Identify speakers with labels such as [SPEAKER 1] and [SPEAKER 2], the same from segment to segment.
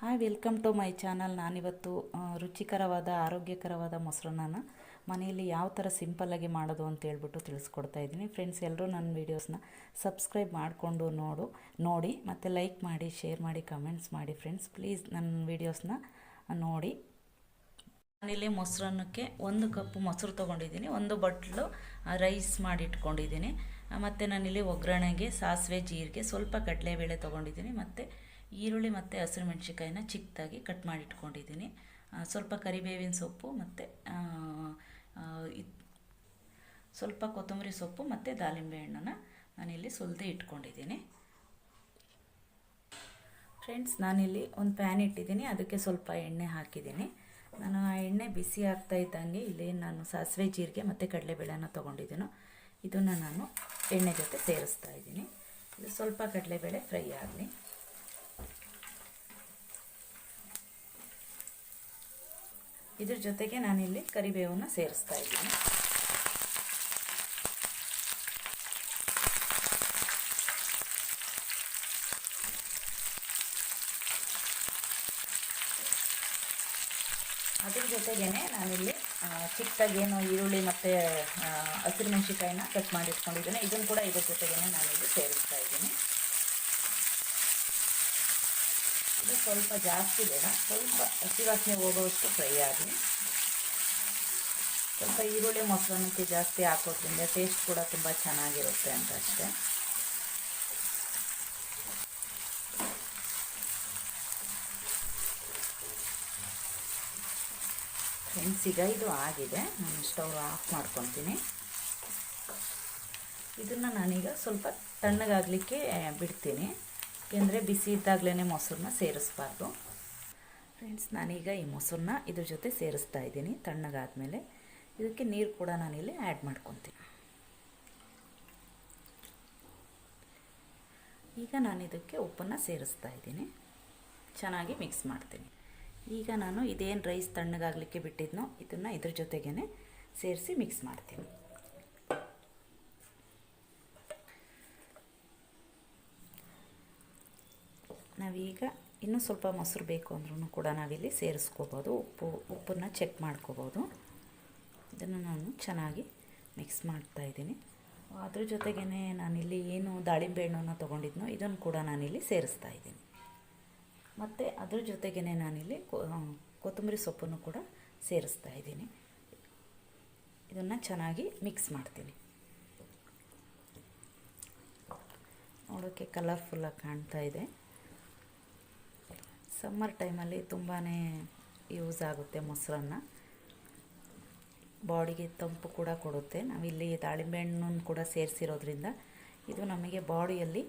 [SPEAKER 1] Hi welcome to my channel ನಾನಿವತ್ತು ರುಚಿಕರವಾದ, ಆರೋಗ್ಯಕರವಾದ ಮೊಸರನ್ನ ಮನೆಯಲ್ಲಿ ಯಾವ ಥರ ಸಿಂಪಲ್ಲಾಗಿ ಮಾಡೋದು ಅಂತ ಹೇಳ್ಬಿಟ್ಟು ತಿಳಿಸ್ಕೊಡ್ತಾ ಇದ್ದೀನಿ. ಫ್ರೆಂಡ್ಸ್ ಎಲ್ಲರೂ ನನ್ನ ವೀಡಿಯೋಸ್ನ ಸಬ್ಸ್ಕ್ರೈಬ್ ಮಾಡಿಕೊಂಡು ನೋಡು, ನೋಡಿ, ಮತ್ತು ಲೈಕ್ ಮಾಡಿ ಶೇರ್ ಮಾಡಿ ಕಮೆಂಟ್ಸ್ ಮಾಡಿ ಫ್ರೆಂಡ್ಸ್ ಪ್ಲೀಸ್ ನನ್ನ ವೀಡಿಯೋಸ್ನ ನೋಡಿ. ನಾನಿಲ್ಲಿ ಮೊಸರನ್ನಕ್ಕೆ ಒಂದು ಕಪ್ ಮೊಸರು ತೊಗೊಂಡಿದ್ದೀನಿ. ಒಂದು ಬಟ್ಲು ರೈಸ್ ಮಾಡಿಟ್ಕೊಂಡಿದ್ದೀನಿ. ಮತ್ತು ನಾನಿಲ್ಲಿ ಒಗ್ಗರಣೆಗೆ, ಸಾಸಿವೆ, ಜೀರಿಗೆ, ಸ್ವಲ್ಪ ಕಡಲೆಬೇಳೆ ತೊಗೊಂಡಿದ್ದೀನಿ. ಮತ್ತು ಈರುಳ್ಳಿ ಮತ್ತು ಹಸಿರು ಮೆಣಸಿಕಾಯಿನ ಚಿಕ್ಕದಾಗಿ ಕಟ್ ಮಾಡಿ ಇಟ್ಕೊಂಡಿದ್ದೀನಿ. ಸ್ವಲ್ಪ ಕರಿಬೇವಿನ ಸೊಪ್ಪು ಮತ್ತು ಸ್ವಲ್ಪ ಕೊತ್ತಂಬರಿ ಸೊಪ್ಪು ಮತ್ತು ದಾಳಿಂಬೆ ಹಣ್ಣನ್ನು ನಾನಿಲ್ಲಿ ಸುಲಿದು ಇಟ್ಕೊಂಡಿದ್ದೀನಿ. ಫ್ರೆಂಡ್ಸ್ ನಾನಿಲ್ಲಿ ಒಂದು ಪ್ಯಾನ್ ಇಟ್ಟಿದ್ದೀನಿ. ಅದಕ್ಕೆ ಸ್ವಲ್ಪ ಎಣ್ಣೆ ಹಾಕಿದ್ದೀನಿ. ನಾನು ಆ ಎಣ್ಣೆ ಬಿಸಿ ಆಗ್ತಾ ಇದ್ದಂಗೆ ಇಲ್ಲಿ ನಾನು ಸಾಸಿವೆ ಜೀರಿಗೆ ಮತ್ತು ಕಡಲೆಬೇಳೆನ ತೊಗೊಂಡಿದ್ದೀನೋ. ಇದನ್ನು ನಾನು ಎಣ್ಣೆ ಜೊತೆ ಸೇರಿಸ್ತಾ ಇದ್ದೀನಿ. ಇದು ಸ್ವಲ್ಪ ಕಡಲೆಬೇಳೆ ಫ್ರೈ ಆಗಲಿ. ಇದ್ರ ಜೊತೆಗೆ ನಾನಿಲ್ಲಿ ಕರಿಬೇವನ್ನು ಸೇರಿಸ್ತಾ ಇದ್ದೀನಿ. ಅದ್ರ ಜೊತೆಗೇನೆ ನಾನಿಲ್ಲಿ ಚಿಕ್ಕದಾಗಿ ಚಿಕ್ಕದಾಗೇನು ಈರುಳ್ಳಿ ಮತ್ತು ಹಸಿರು ಮೆಣಸಿಕಾಯಿನ ಕಟ್ ಮಾಡಿಟ್ಕೊಂಡಿದ್ದೇನೆ ಇದನ್ನು ಕೂಡ ಇದ್ರ ಜೊತೆಗೇನೆ ನಾನಿಲ್ಲಿ ಸೇರಿಸ್ತಾ ಇದ್ದೀನಿ. ಇದು ಸ್ವಲ್ಪ ಜಾಸ್ತಿ ಬೇಡ. ಸ್ವಲ್ಪ ಹಸಿ ವಾಸನೆ ಹೋಗೋವಷ್ಟು ಫ್ರೈ ಆಗಲಿ ಸ್ವಲ್ಪ ಈರುಳ್ಳಿ ಮೊಸರನ್ನಕ್ಕೆ ಜಾಸ್ತಿ ಹಾಕೋದ್ರಿಂದ ಟೇಸ್ಟ್ ಕೂಡ ತುಂಬ ಚೆನ್ನಾಗಿರುತ್ತೆ ಅಂತ ಅಷ್ಟೇ. ಫ್ರೆಂಡ್ಸ್ ಈಗ ಇದು ಆಗಿದೆ. ನಾನು ಸ್ಟವ್ ಆಫ್ ಮಾಡ್ಕೊತೀನಿ. ಇದನ್ನು ನಾನೀಗ ಸ್ವಲ್ಪ ತಣ್ಣಗಾಗಲಿಕ್ಕೆ ಬಿಡ್ತೀನಿ. ಏಕೆಂದರೆ ಬಿಸಿ ಇದ್ದಾಗಲೇ ಮೊಸರನ್ನ ಸೇರಿಸ್ಬಾರ್ದು. ಫ್ರೆಂಡ್ಸ್ ನಾನೀಗ ಈ ಮೊಸರನ್ನ ಇದ್ರ ಜೊತೆ ಸೇರಿಸ್ತಾ ಇದ್ದೀನಿ, ತಣ್ಣಗಾದಮೇಲೆ. ಇದಕ್ಕೆ ನೀರು ಕೂಡ ನಾನಿಲ್ಲಿ ಆ್ಯಡ್ ಮಾಡ್ಕೊತೀನಿ. ಈಗ ನಾನು ಇದಕ್ಕೆ ಉಪ್ಪನ್ನು ಸೇರಿಸ್ತಾ ಇದ್ದೀನಿ. ಚೆನ್ನಾಗಿ ಮಿಕ್ಸ್ ಮಾಡ್ತೀನಿ. ಈಗ ನಾನು ಇದೇನು ರೈಸ್ ತಣ್ಣಗಾಗಲಿಕ್ಕೆ ಬಿಟ್ಟಿದ್ನೋ, ಇದನ್ನು ಇದ್ರ ಜೊತೆಗೇ ಸೇರಿಸಿ ಮಿಕ್ಸ್ ಮಾಡ್ತೀನಿ. ನಾವೀಗ ಇನ್ನೂ ಸ್ವಲ್ಪ ಮೊಸರು ಬೇಕು ಅಂದ್ರೂ ಕೂಡ ನಾವಿಲ್ಲಿ ಸೇರಿಸ್ಕೋಬೋದು. ಉಪ್ಪು, ಉಪ್ಪನ್ನು ಚೆಕ್ ಮಾಡ್ಕೋಬೋದು. ಇದನ್ನು ನಾನು ಚೆನ್ನಾಗಿ ಮಿಕ್ಸ್ ಮಾಡ್ತಾ ಇದ್ದೀನಿ. ಅದ್ರ ಜೊತೆಗೇ ನಾನಿಲ್ಲಿ ಏನು ದಾಳಿಂಬೆ ಹಣ್ಣನ್ನು ತೊಗೊಂಡಿದ್ನೋ ಇದನ್ನು ಕೂಡ ನಾನಿಲ್ಲಿ ಸೇರಿಸ್ತಾ ಇದ್ದೀನಿ. ಮತ್ತು ಅದ್ರ ಜೊತೆಗೇ ನಾನಿಲ್ಲಿ ಕೊತ್ತಂಬರಿ ಸೊಪ್ಪನ್ನು ಕೂಡ ಸೇರಿಸ್ತಾ ಇದ್ದೀನಿ. ಇದನ್ನು ಚೆನ್ನಾಗಿ ಮಿಕ್ಸ್ ಮಾಡ್ತೀನಿ. ನೋಡೋಕ್ಕೆ ಕಲರ್ಫುಲ್ಲಾಗಿ ಕಾಣ್ತಾ ಇದೆ. ಸಮ್ಮರ್ ಟೈಮಲ್ಲಿ ತುಂಬಾ ಯೂಸ್ ಆಗುತ್ತೆ ಮೊಸರನ್ನ. ಬಾಡಿಗೆ ತಂಪು ಕೂಡ ಕೊಡುತ್ತೆ. ನಾವಿಲ್ಲಿ ದಾಳಿಂಬೆ ಹಣ್ಣು ಕೂಡ ಸೇರಿಸಿರೋದ್ರಿಂದ ಇದು ನಮಗೆ ಬಾಡಿಯಲ್ಲಿ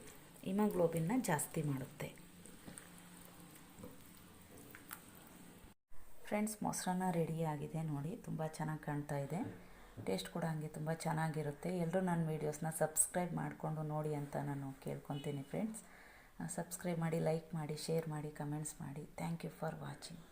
[SPEAKER 1] ಹಿಮಗ್ಲೋಬಿನ್ನ ಜಾಸ್ತಿ ಮಾಡುತ್ತೆ. ಫ್ರೆಂಡ್ಸ್, ಮೊಸರನ್ನ ರೆಡಿ ಆಗಿದೆ ನೋಡಿ. ತುಂಬ ಚೆನ್ನಾಗಿ ಕಾಣ್ತಾ ಇದೆ. ಟೇಸ್ಟ್ ಕೂಡ ಹಂಗೆ ತುಂಬ ಚೆನ್ನಾಗಿರುತ್ತೆ. ಎಲ್ಲರೂ ನನ್ನ ವೀಡಿಯೋಸ್ನ ಸಬ್ಸ್ಕ್ರೈಬ್ ಮಾಡಿಕೊಂಡು ನೋಡಿ ಅಂತ ನಾನು ಕೇಳ್ಕೊತೀನಿ ಫ್ರೆಂಡ್ಸ್. ಸಬ್ಸ್ಕ್ರೈಬ್ ಮಾಡಿ ಲೈಕ್ ಮಾಡಿ ಶೇರ್ ಮಾಡಿ ಕಮೆಂಟ್ಸ್ ಮಾಡಿ. Thank you for watching